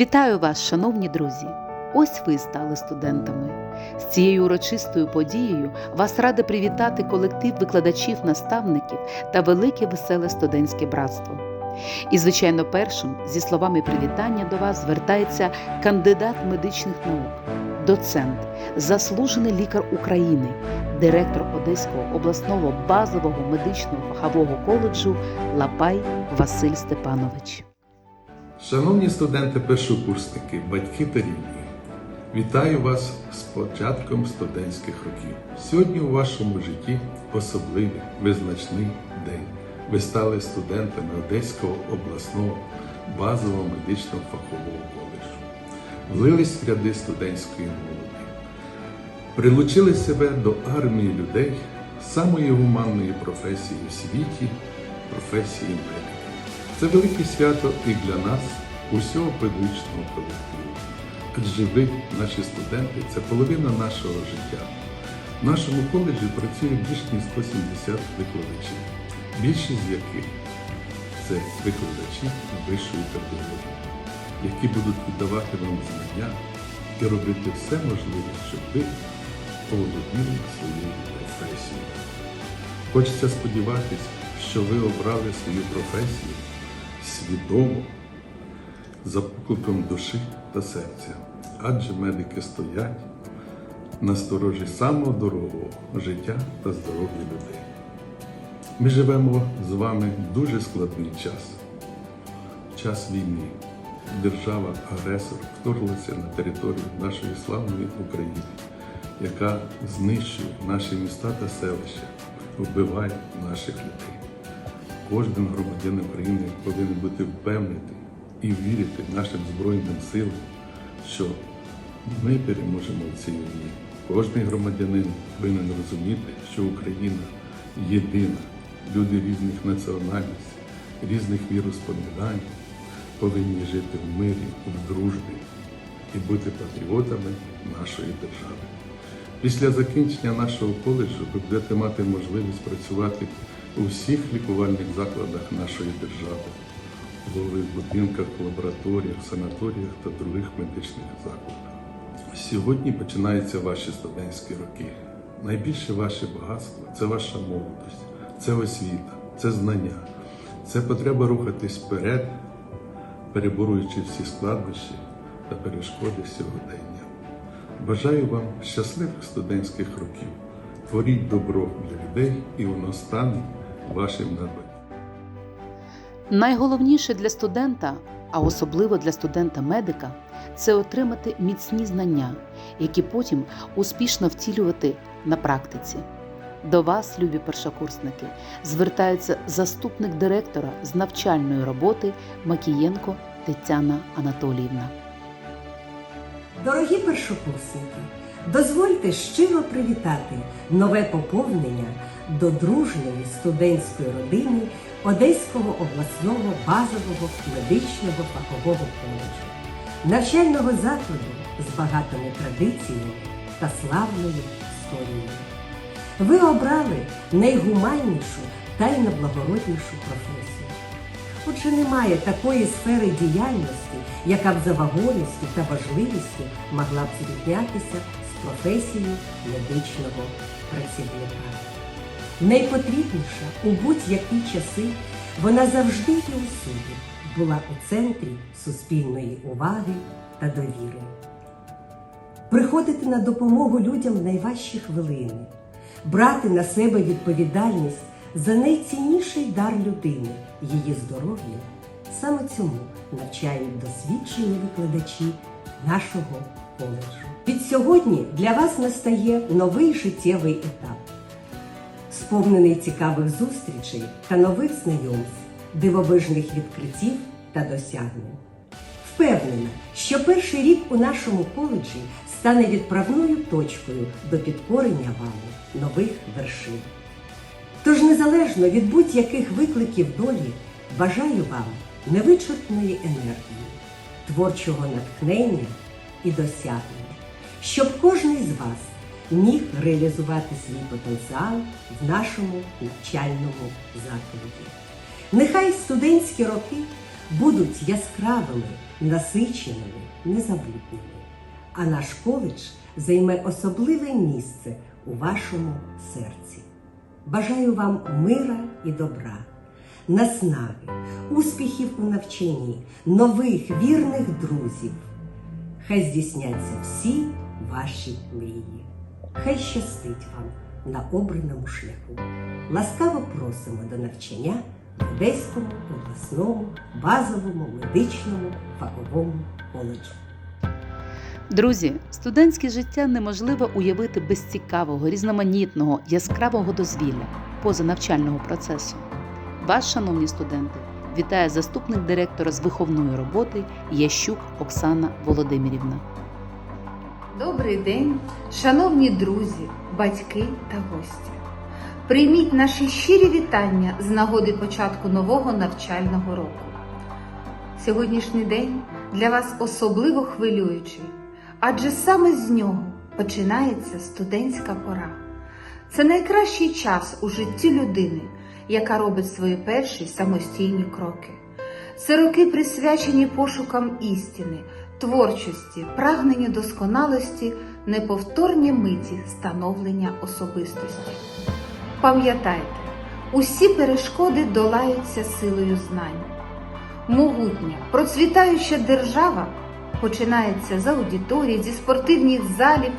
Вітаю вас, шановні друзі! Ось ви стали студентами. З цією урочистою подією вас ради привітати колектив викладачів, наставників та велике веселе студентське братство. І, звичайно, першим зі словами привітання до вас звертається кандидат медичних наук, доцент, заслужений лікар України, директор Одеського обласного базового медичного фахового коледжу Лапай Василь Степанович. Шановні студенти-першокурсники, батьки та рідні, вітаю вас з початком студентських років. Сьогодні у вашому житті особливий, визначний день. Ви стали студентами Одеського обласного базового медичного фахового коледжу. Влились в ряди студентської молоді. Прилучили себе до армії людей самої гуманної професії у світі професії медика. Це велике свято і для нас, усього педагогічного колективу. Адже ви, наші студенти, це половина нашого життя. В нашому коледжі працює більш ніж 170 викладачів, більшість з яких це викладачі вищої категорії, які будуть віддавати вам знання і робити все можливе, щоб ви оволоділи своєю професією. Хочеться сподіватися, що ви обрали свою професію свідомо, за покликом душі та серця, адже медики стоять на сторожі самого дорогого життя та здоров'я людей. Ми живемо з вами дуже складний час, час війни. Держава-агресор вторглася на територію нашої славної України, яка знищує наші міста та селища, вбиває наших людей. Кожен громадянин України повинен бути впевнений і вірити нашим Збройним силам, що ми переможемо в цій війні. Кожен громадянин повинен розуміти, що Україна єдина. Люди різних національностей, різних віросповідань повинні жити в мирі, в дружбі і бути патріотами нашої держави. Після закінчення нашого коледжу ви будете мати можливість працювати у всіх лікувальних закладах нашої держави, головних будинках, лабораторіях, санаторіях та других медичних закладах. Сьогодні починаються ваші студентські роки. Найбільше ваше багатство це ваша молодость, це освіта, це знання, це потреба рухатись вперед, переборуючи всі складнощі та перешкоди сьогодення. Бажаю вам щасливих студентських років. Творіть добро для людей, і воно стане вашим надбанням. Найголовніше для студента, а особливо для студента-медика, це отримати міцні знання, які потім успішно втілювати на практиці. До вас, любі першокурсники, звертається заступник директора з навчальної роботи Макієнко Тетяна Анатоліївна. Дорогі першокурсники, дозвольте щиро привітати нове поповнення до дружної студентської родини Одеського обласного базового медичного фахового коледжу, навчального закладу з багатими традиціями та славною історією. Ви обрали найгуманнішу та й найблагороднішу професію. Отже, немає такої сфери діяльності, яка б за вагомістю та важливістю могла б зрівнятися з професією медичного працівника. Найпотрібніша у будь-які часи вона завжди і усюди була у центрі суспільної уваги та довіри. Приходити на допомогу людям в найважчі хвилини, брати на себе відповідальність за найцінніший дар людини, її здоров'я. Саме цьому навчають досвідчені викладачі нашого коледжу. Від сьогодні для вас настає новий життєвий етап, сповнений цікавих зустрічей та нових знайомств, дивовижних відкриттів та досягнень. Впевнена, що перший рік у нашому коледжі стане відправною точкою до підкорення вами нових вершин. Тож, незалежно від будь-яких викликів долі, бажаю вам невичерпної енергії, творчого натхнення і досягнення, щоб кожен з вас міг реалізувати свій потенціал в нашому навчальному закладі. Нехай студентські роки будуть яскравими, насиченими, незабутніми. А наш коледж займе особливе місце у вашому серці. Бажаю вам мира і добра, наснаги, успіхів у навчанні, нових вірних друзів. Хай здійсняться всі ваші мрії. Хай щастить вам на обраному шляху. Ласкаво просимо до навчання в Одеському обласному базовому медичному фаховому коледжі. Друзі, студентське життя неможливо уявити без цікавого, різноманітного, яскравого дозвілля позанавчального процесу. Вас, шановні студенти, вітає заступник директора з виховної роботи Ящук Оксана Володимирівна. Добрий день, шановні друзі, батьки та гості. Прийміть наші щирі вітання з нагоди початку нового навчального року. Сьогоднішній день для вас особливо хвилюючий, адже саме з нього починається студентська пора. Це найкращий час у житті людини, яка робить свої перші самостійні кроки. Це роки присвячені пошукам істини, творчості, прагненню досконалості, неповторні миті становлення особистості. Пам'ятайте, усі перешкоди долаються силою знань. Могутня, процвітаюча держава починається з аудиторій, зі спортивних залів,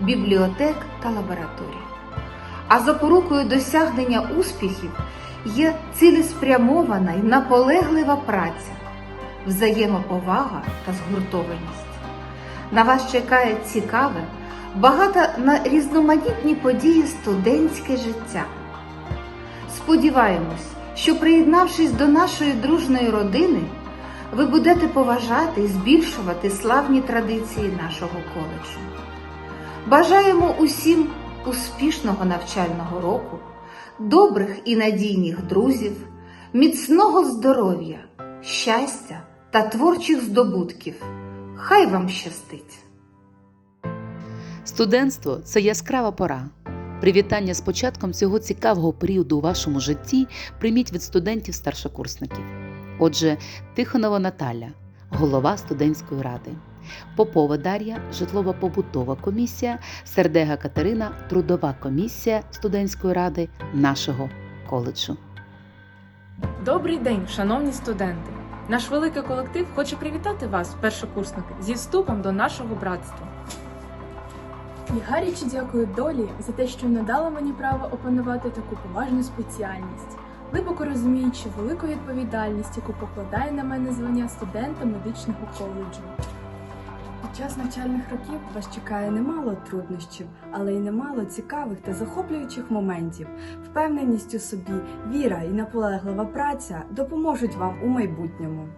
бібліотек та лабораторій. А запорукою досягнення успіхів є цілеспрямована і наполеглива праця, взаємоповага та згуртованість. На вас чекає цікаве, багато на різноманітні події студентське життя. Сподіваємось, що приєднавшись до нашої дружної родини, ви будете поважати і збільшувати славні традиції нашого коледжу. Бажаємо усім успішного навчального року, добрих і надійних друзів, міцного здоров'я, щастя та творчих здобутків. Хай вам щастить! Студентство це яскрава пора. Привітання з початком цього цікавого періоду у вашому житті прийміть від студентів-старшокурсників. Отже, Тихонова Наталя, голова студентської ради, Попова Дар'я, житлово-побутова комісія, Сердега Катерина, трудова комісія студентської ради нашого коледжу. Добрий день, шановні студенти! Наш великий колектив хоче привітати вас, першокурсники, зі вступом до нашого братства. І гаряче дякую долі за те, що не дала мені право опанувати таку поважну спеціальність, глибоко розуміючи велику відповідальність, яку покладає на мене звання студента медичного коледжу. Під час навчальних років вас чекає немало труднощів, але й немало цікавих та захоплюючих моментів. Впевненість у собі, віра і наполеглива праця допоможуть вам у майбутньому.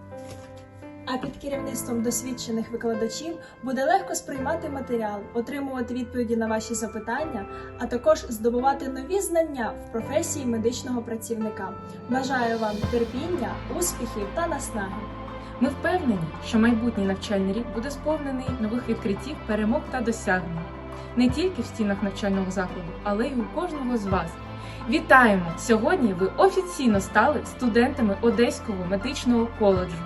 А під керівництвом досвідчених викладачів буде легко сприймати матеріал, отримувати відповіді на ваші запитання, а також здобувати нові знання в професії медичного працівника. Бажаю вам терпіння, успіхів та наснаги. Ми впевнені, що майбутній навчальний рік буде сповнений нових відкриттів, перемог та досягнень не тільки в стінах навчального закладу, але й у кожного з вас. Вітаємо! Сьогодні ви офіційно стали студентами Одеського медичного коледжу.